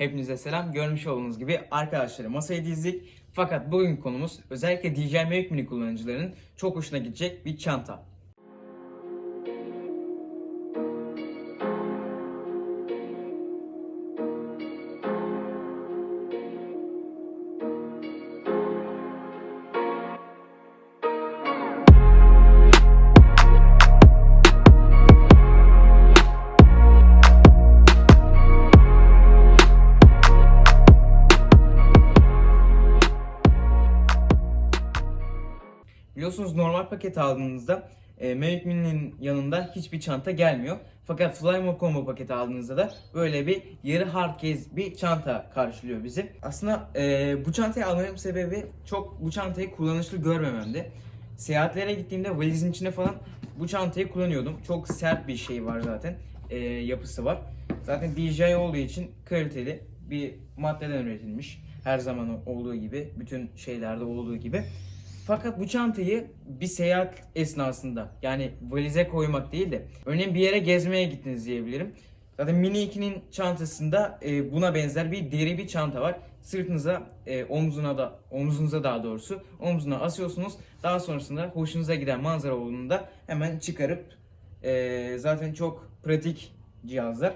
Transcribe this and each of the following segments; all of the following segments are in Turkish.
Hepinize selam. Görmüş olduğunuz gibi arkadaşları masaya dizdik. Fakat bugün konumuz özellikle DJI Mavic Mini kullanıcılarının çok hoşuna gidecek bir çanta. Biliyorsunuz normal paket aldığınızda e, Mavic Mini'nin yanında hiçbir çanta gelmiyor. Fakat Flymo Combo paketi aldığınızda da böyle bir yarı hardcase bir çanta karşılıyor bizi. Aslında e, bu çantayı almamın sebebi çok bu çantayı kullanışlı görmememdi. Seyahatlere gittiğimde valizin içine falan bu çantayı kullanıyordum. Çok sert bir şey var zaten. e, yapısı var. Zaten DJI olduğu için kaliteli bir maddeden üretilmiş. Her zaman olduğu gibi, bütün şeylerde olduğu gibi. Fakat bu çantayı bir seyahat esnasında yani valize koymak değil de örneğin bir yere gezmeye gittiniz diyebilirim. Zaten Mini 2'nin çantasında e, buna benzer bir deri bir çanta var. Sırtınıza, e, omzuna da, omuzunuza daha doğrusu omzuna asıyorsunuz. Daha sonrasında hoşunuza giden manzara olduğunda hemen çıkarıp e, zaten çok pratik cihazlar.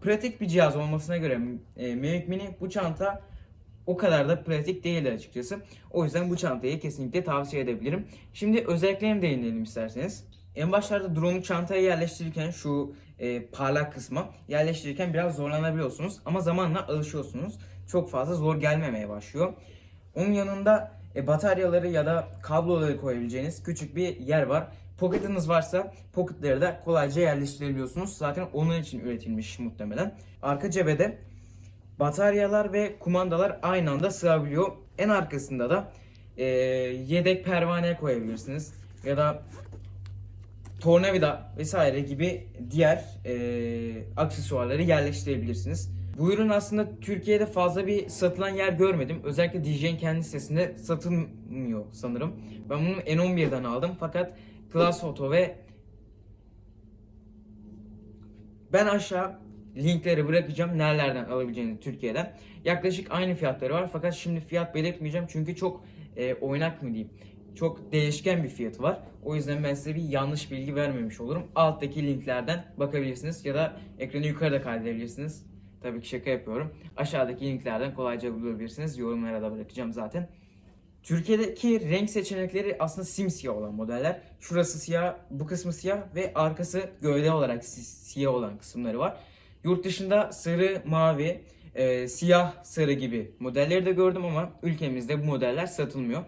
Pratik bir cihaz olmasına göre e, Mavic Mini bu çanta o kadar da pratik değil açıkçası. O yüzden bu çantayı kesinlikle tavsiye edebilirim. Şimdi özelliklerine değinelim isterseniz. En başlarda drone'u çantaya yerleştirirken şu e, parlak kısma yerleştirirken biraz zorlanabiliyorsunuz. Ama zamanla alışıyorsunuz. Çok fazla zor gelmemeye başlıyor. Onun yanında e, bataryaları ya da kabloları koyabileceğiniz küçük bir yer var. Pocket'ınız varsa pocket'ları da kolayca yerleştirebiliyorsunuz. Zaten onun için üretilmiş muhtemelen. Arka cebede bataryalar ve kumandalar aynı anda sığabiliyor. En arkasında da e, yedek pervane koyabilirsiniz ya da tornavida vesaire gibi diğer e, aksesuarları yerleştirebilirsiniz. Bu ürün aslında Türkiye'de fazla bir satılan yer görmedim. Özellikle DJ'in kendi sitesinde satılmıyor sanırım. Ben bunu N11'den aldım fakat Class Photo ve ben aşağı linkleri bırakacağım nerelerden alabileceğinizi Türkiye'den. Yaklaşık aynı fiyatları var fakat şimdi fiyat belirtmeyeceğim çünkü çok e, oynak mı diyeyim. Çok değişken bir fiyatı var. O yüzden ben size bir yanlış bilgi vermemiş olurum. Alttaki linklerden bakabilirsiniz ya da ekranı yukarıda kaydedebilirsiniz. Tabii ki şaka yapıyorum. Aşağıdaki linklerden kolayca bulabilirsiniz. Yorumlara da bırakacağım zaten. Türkiye'deki renk seçenekleri aslında simsiyah olan modeller. Şurası siyah, bu kısmı siyah ve arkası gövde olarak si- siyah olan kısımları var. Yurt dışında sarı, mavi, e, siyah, sarı gibi modelleri de gördüm ama ülkemizde bu modeller satılmıyor.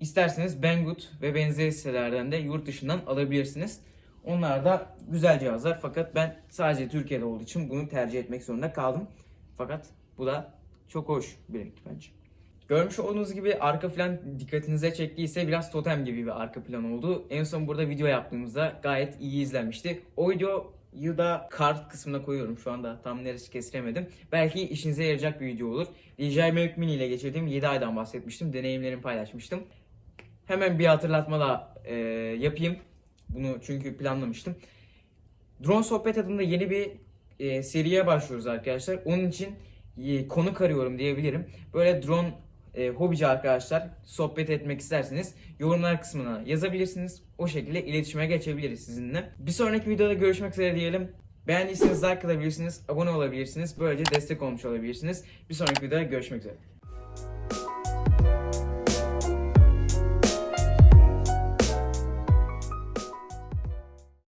İsterseniz Banggood ve benzeri sitelerden de yurt dışından alabilirsiniz. Onlar da güzel cihazlar fakat ben sadece Türkiye'de olduğu için bunu tercih etmek zorunda kaldım. Fakat bu da çok hoş bir renk bence. Görmüş olduğunuz gibi arka plan dikkatinize çektiyse biraz totem gibi bir arka plan oldu. En son burada video yaptığımızda gayet iyi izlenmişti. O videoyu da kart kısmına koyuyorum şu anda tam neresi kestiremedim. Belki işinize yarayacak bir video olur. DJI Mavic Mini ile geçirdiğim 7 aydan bahsetmiştim. Deneyimlerimi paylaşmıştım. Hemen bir hatırlatma da e, yapayım. Bunu çünkü planlamıştım. Drone Sohbet adında yeni bir e, seriye başlıyoruz arkadaşlar. Onun için e, konuk arıyorum diyebilirim. Böyle drone e, hobici arkadaşlar sohbet etmek isterseniz yorumlar kısmına yazabilirsiniz. O şekilde iletişime geçebiliriz sizinle. Bir sonraki videoda görüşmek üzere diyelim. Beğendiyseniz like atabilirsiniz, abone olabilirsiniz. Böylece destek olmuş olabilirsiniz. Bir sonraki videoda görüşmek üzere.